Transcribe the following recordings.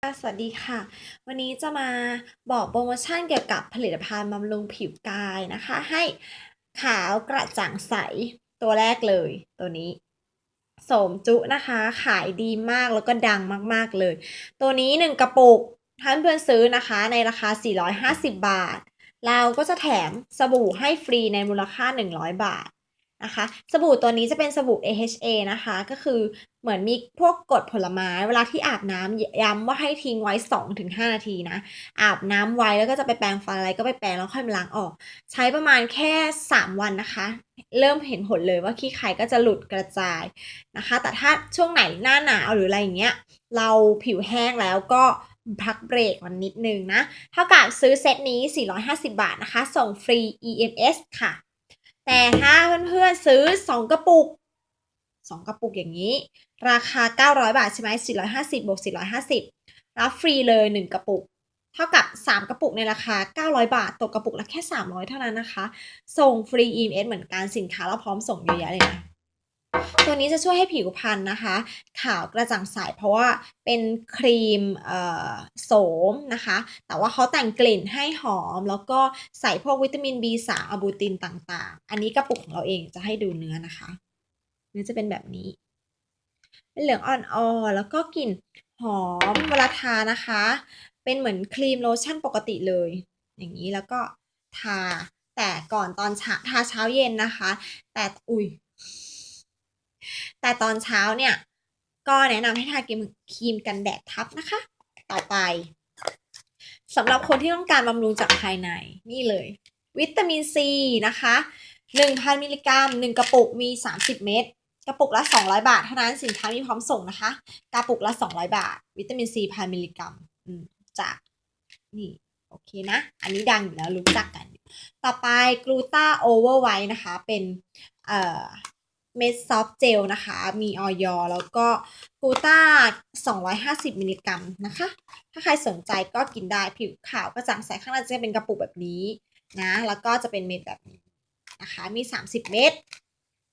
สวัสดีค่ะ วันนี้จะมาบอกโปรโมชั่นเกี่ยวกับผลิตภัณฑ์บำรุงผิวกายนะคะ ให้ขาวกระจ่างใสตัวแรกเลยตัวนี้ โสมจุนะคะ ขายดีมากแล้วก็ดังมากๆเลย ตัวนี้ 1 กระปุกท่านเพื่อนซื้อนะคะ ในราคา 450 บาท เราก็จะแถมสบู่ให้ฟรีในมูลค่า 100 บาท นะคะสบู่ตัวนี้จะเป็นสบู่ AHA นะคะ ก็คือเหมือนมีพวกกรดผลไม้ เวลาที่อาบน้ำย้ำว่าให้ทิ้งไว้ 2-5 นาทีนะ อาบน้ำไว้แล้วก็จะไปแปรงฟันอะไรก็ไปแปรงแล้วค่อยมาล้างออก ใช้ประมาณแค่ 3 วันนะคะ เริ่มเห็นผลเลยว่าขี้ไข่ก็จะหลุดกระจายนะคะ แต่ถ้าช่วงไหนหน้าหนาวหรืออะไรอย่างเงี้ยเราผิวแห้งแล้วก็พักเบรกมันนิดนึงนะ เท่ากับซื้อเซตนี้ 450 บาทนะคะ ส่งฟรี EMS ค่ะ แต่ถ้าเพื่อนๆซื้อ 2 กระปุก 2 กระปุกอย่างนี้ ราคา 900 บาทใช่ไหม450บวก450 รับฟรีเลย 1 กระปุก เท่ากับ 3 กระปุกในราคา 900 บาท ตกกระปุกละแค่ 300 เท่านั้นนะคะ ส่งฟรีอีเมลเหมือนกันสินค้าเราพร้อมส่งเยอะแยะเลยนะ ตัวนี้จะช่วยให้ผิวพรรณนะคะ ขาวกระจ่างใสเพราะว่าเป็นครีมโสมนะคะ แต่ว่าเขาแต่งกลิ่นให้หอม แล้วก็ใส่พวกวิตามิน B3 อะบูตินต่างๆ อันนี้กระปุกของเราเองจะให้ดูเนื้อนะคะ เนื้อจะเป็นแบบนี้ เป็นเหลืองอ่อนๆแล้วก็กลิ่นหอมเวลาทานะคะ เป็นเหมือนครีมโลชั่นปกติเลย อย่างนี้แล้วก็ทาแต่ก่อนตอนทาเช้าเย็นนะคะ แต่อุ้ย แต่ตอนเช้าเนี่ย ก็แนะนำให้ทาครีมครีมกันแดดทับนะคะ ต่อไปสำหรับคนที่ต้องการบำรุงจากภายในนี่เลย วิตามินซีนะคะ 1,000 มิลลิกรัม 1 กระปุกมี 30 เม็ดกระปุกละ 200 บาทเท่านั้นสินค้ามีพร้อมส่งนะคะ กระปุกละ 200 บาท วิตามินซีพันมิลลิกรัมอืมจากนี่โอเคนะ อันนี้ดังอยู่แล้วรู้จักกัน ต่อไปกลูตาโอเวอร์ไวนะคะ เป็นเอ่อ เม็ดซอฟต์เจลนะคะ มีออยแล้วก็กูต้า 250 มิลลิกรัมนะคะ ถ้าใครสนใจก็กินได้ผิวขาวกระจ่างใสข้างในจะเป็นกระปุกแบบนี้นะ แล้วก็จะเป็นเม็ดแบบนี้นะคะ มี 30 เม็ด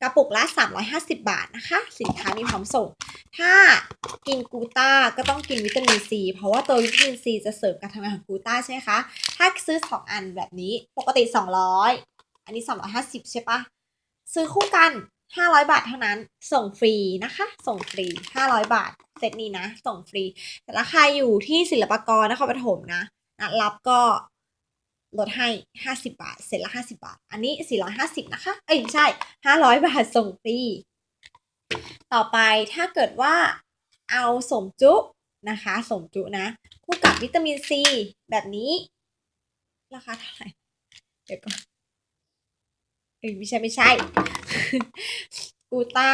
กระปุกละ 350 บาทนะคะ สินค้ามีพร้อมส่ง ถ้ากินกูต้าก็ต้องกินวิตามินซีเพราะว่าตัววิตามินซีจะเสริมการทำงานของกูต้าใช่ไหมคะ ถ้าซื้อ 2 อันแบบนี้ปกติ 200 อันนี้ 350 ใช่ปะซื้อคู่กัน 500 บาทเท่านั้น ส่งฟรีนะคะ ส่งฟรี 500 บาท เซตนี้นะ ส่งฟรี แต่ราคาอยู่ที่ศิลปากรนครปฐมนะนัดรับก็ลดให้ 50 บาท เสร็จละ 50 บาท อันนี้ 450 นะคะ เอ้ย ใช่ 500 บาท ส่งฟรี ต่อไปถ้าเกิดว่าเอาสมจุนะคะ สมจุนะ คู่กับวิตามินซีแบบนี้ ราคาเท่าไหร่ เดี๋ยวก่อนเอ้ยไม่ใช่ไม่ใช่ กูต้า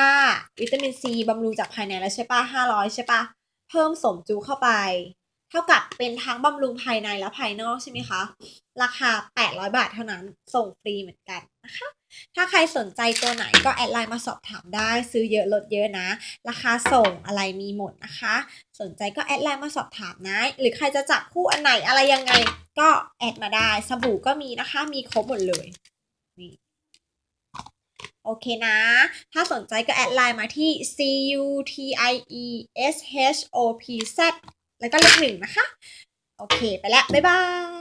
วิตามินซีบำรุงจากภายในแล้วใช่ปะ500ใช่ปะเพิ่มสมจุเข้าไป เท่ากับเป็นทั้งบำรุงภายในและภายนอกใช่ไหมคะ ราคา 800 บาทเท่านั้นส่งฟรีเหมือนกันนะคะ ถ้าใครสนใจตัวไหนก็แอดไลน์มาสอบถามได้ซื้อเยอะลดเยอะนะ ราคาส่งอะไรมีหมดนะคะ สนใจก็แอดไลน์มาสอบถามนะ หรือใครจะจับคู่อันไหนอะไรยังไงก็แอดมาได้สบู่ก็มีนะคะ มีครบหมดเลยนี่ โอเคนะ ถ้าสนใจก็แอดไลน์มาที่ c u t i e s h o p z แล้วก็เลขหนึ่งนะคะ โอเค ไปแล้ว บ๊ายบาย